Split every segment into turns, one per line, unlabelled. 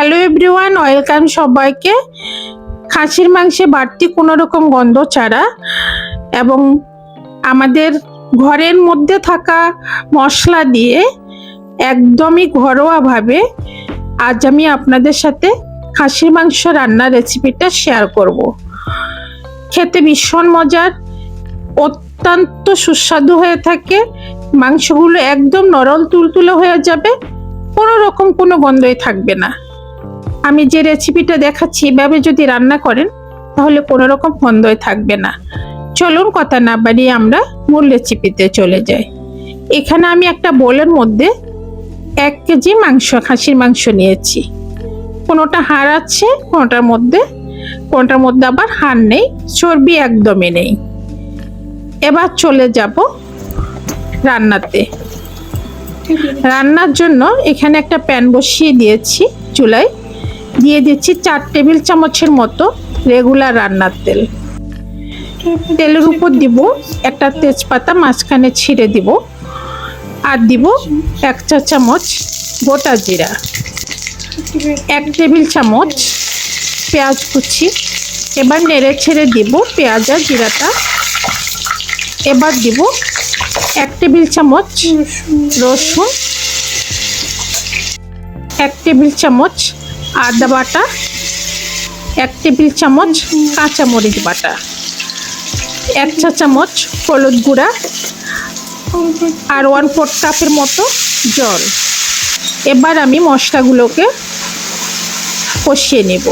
Hello everyone welcome সবাইকে। খাসির মাংসে বাড়তি কোনো রকম গন্ধ ছাড়া এবং আমাদের ঘরের মধ্যে থাকা মশলা দিয়ে একদমই ঘরোয়াভাবে আজ আমি আপনাদের সাথে খাসির মাংস রান্নার রেসিপিটা শেয়ার করব। খেতে ভীষণ মজার, অত্যন্ত সুস্বাদু হয়ে থাকে। মাংসগুলো একদম নরম, তুলতুলে হয়ে যাবে কোনো রকম কোনো গন্ধই থাকবে না। আমি যে রেসিপিটা দেখাচ্ছি এভাবে যদি রান্না করেন তাহলে কোনো রকম গন্ধই থাকবে না। চলুন কথা না বাড়িয়ে আমরা মূল রেসিপিতে চলে যাই। এখানে আমি একটা বোলের মধ্যে এক কেজি মাংস খাসির মাংস নিয়েছি। কোনোটা হাড় আছে কোনোটার মধ্যে কোনোটার মধ্যে আবার হাড় নেই চর্বি একদমই নেই। এবার চলে যাব রান্নাতে। রান্নার জন্য এখানে একটা প্যান বসিয়ে দিয়েছি চুলায়। দিয়ে দিচ্ছি চার টেবিল চামচের মতো রেগুলার রান্নার তেল। তেলের উপর দিব একটা তেজপাতা, মাঝখানে ছিঁড়ে দিব আর দিব এক চা চামচ গোটা জিরা। এক টেবিল চামচ পেঁয়াজ কুচি। এবার নেড়ে ছেড়ে দিব পেঁয়াজ আর জিরাটা। এবার দিব এক টেবিল চামচ রসুন। এক টেবিল চামচ আদা বাটা এক টেবিল চামচ কাঁচামরিচ বাটা, এক চা চামচ হলুদ গুঁড়া আর ওয়ান ফোর্থ কাপের মতো জল। এবার আমি মশলাগুলোকে কষিয়ে নেব।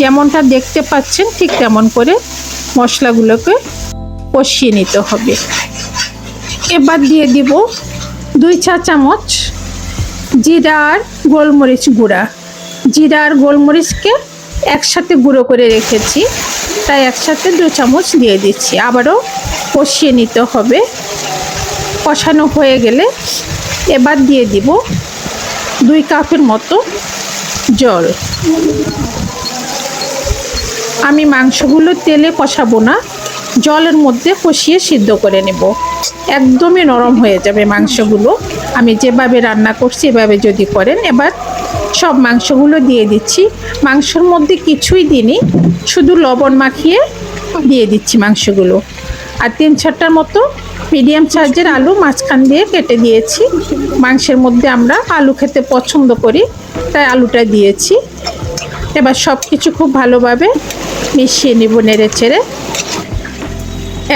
যেমনটা দেখতে পাচ্ছেন, ঠিক তেমন করে মশলাগুলোকে কষিয়ে নিতে হবে। এবার দিয়ে দিব দুই চা চামচ জিরা আর গোলমরিচ গুঁড়া। জিরা আর গোলমরিচকে একসাথে গুঁড়ো করে রেখেছি। তাই একসাথে দু চামচ দিয়ে দিচ্ছি। আবারও কষিয়ে নিতে হবে। কষানো হয়ে গেলে এবার দিয়ে দিব দুই কাপের মতো জল। আমি মাংসগুলো তেলে কষাবো না, জলের মধ্যে কষিয়ে সিদ্ধ করে নেব। একদমই নরম হয়ে যাবে মাংসগুলো। আমি যেভাবে রান্না করছি, এভাবে যদি করেন, এবার সব মাংসগুলো দিয়ে দিচ্ছি। মাংসর মধ্যে কিছুই দিইনি, শুধু লবণ মাখিয়ে দিয়ে দিচ্ছি মাংসগুলো। আর তিন চারটার মতো মিডিয়াম সাইজের আলু মাঝখান দিয়ে কেটে দিয়েছি। মাংসের মধ্যে আমরা আলু খেতে পছন্দ করি, তাই আলুটা দিয়েছি। এবার সব কিছু খুব ভালোভাবে মিশিয়ে নেব নেড়ে চেড়ে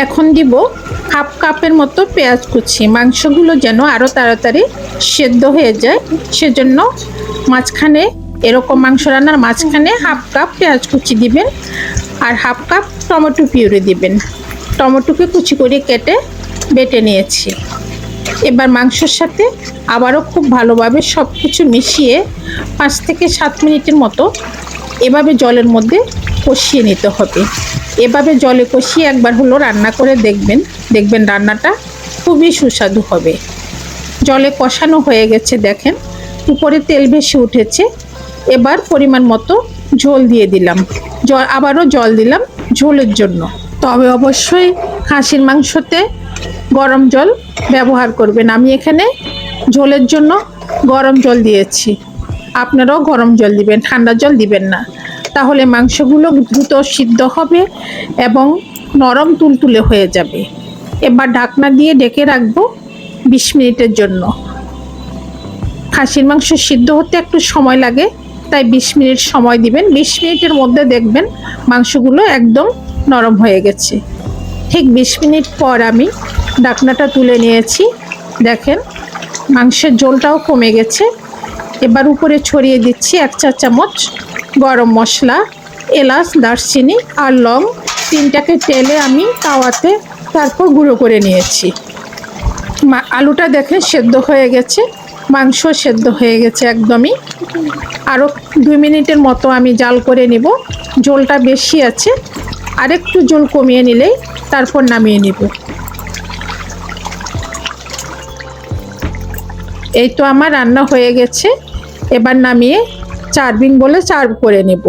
এখন দিব হাফ কাপের মতো পেঁয়াজ কুচি। মাংসগুলো যেন আরও তাড়াতাড়ি সেদ্ধ হয়ে যায়, সেজন্য মাঝখানে এরকম মাংস রান্নার মাঝখানে হাফ কাপ পেঁয়াজ কুচি দিবেন আর হাফ কাপ টমেটো পিউরি দিবেন। টমেটোকে কুচি করে কেটে বেটে নিয়েছি। এবার মাংসর সাথে আবারও খুব ভালোভাবে সব কিছু মিশিয়ে পাঁচ থেকে সাত মিনিটের মতো এভাবে জলের মধ্যে কষিয়ে নিতে হবে। এভাবে জলে কষিয়ে একবার হলো রান্না করে দেখবেন। দেখবেন রান্নাটা খুবই সুস্বাদু হবে। জলে কষানো হয়ে গেছে, দেখেন। উপরে তেল বেশি উঠেছে। এবার পরিমাণ মতো ঝোল দিয়ে দিলাম। জল, আবারও জল দিলাম ঝোলের জন্য। তবে অবশ্যই খাসির মাংসতে গরম জল ব্যবহার করবেন। আমি এখানে ঝোলের জন্য গরম জল দিয়েছি। আপনারাও গরম জল দিবেন, ঠান্ডা জল দিবেন না। তাহলে মাংসগুলো দ্রুত সিদ্ধ হবে এবং নরম তুলতুলে হয়ে যাবে। এবার ঢাকনা দিয়ে ডেকে রাখব বিশ মিনিটের জন্য। খাসির মাংস সিদ্ধ হতে একটু সময় লাগে, তাই বিশ মিনিট সময় দিবেন। বিশ মিনিটের মধ্যে দেখবেন মাংসগুলো একদম নরম হয়ে গেছে। ঠিক বিশ মিনিট পর আমি ডাকনাটা তুলে নিয়েছি। দেখেন মাংসের ঝোলটাও কমে গেছে। এবার উপরে ছড়িয়ে দিচ্ছি এক চা চামচ গরম মশলা, এলাচ, দারচিনি আর লং তিনটাকে তেলে আমি তাওয়াতে তারপর গুঁড়ো করে নিয়েছি। আলুটা দেখে সেদ্ধ হয়ে গেছে, মাংস সেদ্ধ হয়ে গেছে একদমই। আরও দুই মিনিটের মতো আমি জাল করে নিব জলটা বেশি আছে, আরেকটু জল কমিয়ে নিলেই তারপর নামিয়ে নিব। এই তো আমার রান্না হয়ে গেছে, এবার নামিয়ে চারবিং বলে চার্ভ করে নেব।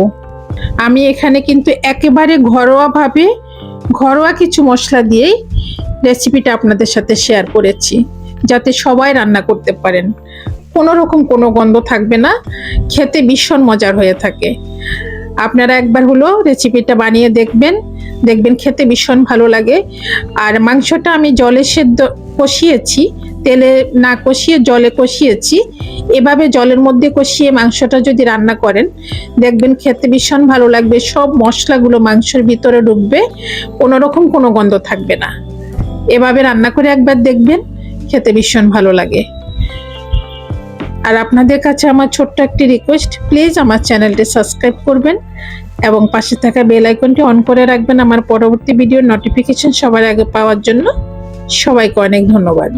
আমি এখানে কিন্তু একেবারে ঘরোয়াভাবে ঘরোয়া কিছু মশলা দিয়েই রেসিপিটা আপনাদের সাথে শেয়ার করেছি, যাতে সবাই রান্না করতে পারেন। কোনো রকম কোনো গন্ধ থাকবে না, খেতে ভীষণ মজার হয়ে থাকে। আপনারা একবার হলো রেসিপিটা বানিয়ে দেখবেন দেখবেন খেতে ভীষণ ভালো লাগে। আর মাংসটা আমি জলে সেদ্ধ কষিয়েছি, তেলে না কষিয়ে জলে কষিয়েছি এভাবে জলের মধ্যে কষিয়ে মাংসটা যদি রান্না করেন, দেখবেন খেতে ভীষণ ভালো লাগবে। সব মশলাগুলো মাংসের ভিতরে ঢুকবে, কোনো রকম কোনো গন্ধ থাকবে না। এভাবে রান্না করে একবার দেখবেন, খেতে ভীষণ ভালো লাগে। আর আপনাদের কাছে আমার ছোট্ট একটি রিকোয়েস্ট প্লিজ আমার চ্যানেলটি সাবস্ক্রাইব করবেন এবং পাশে থাকা বেল আইকনটি অন করে রাখবেন আমার পরবর্তী ভিডিওর নোটিফিকেশন সবার আগে পাওয়ার জন্য। সবাইকে অনেক ধন্যবাদ।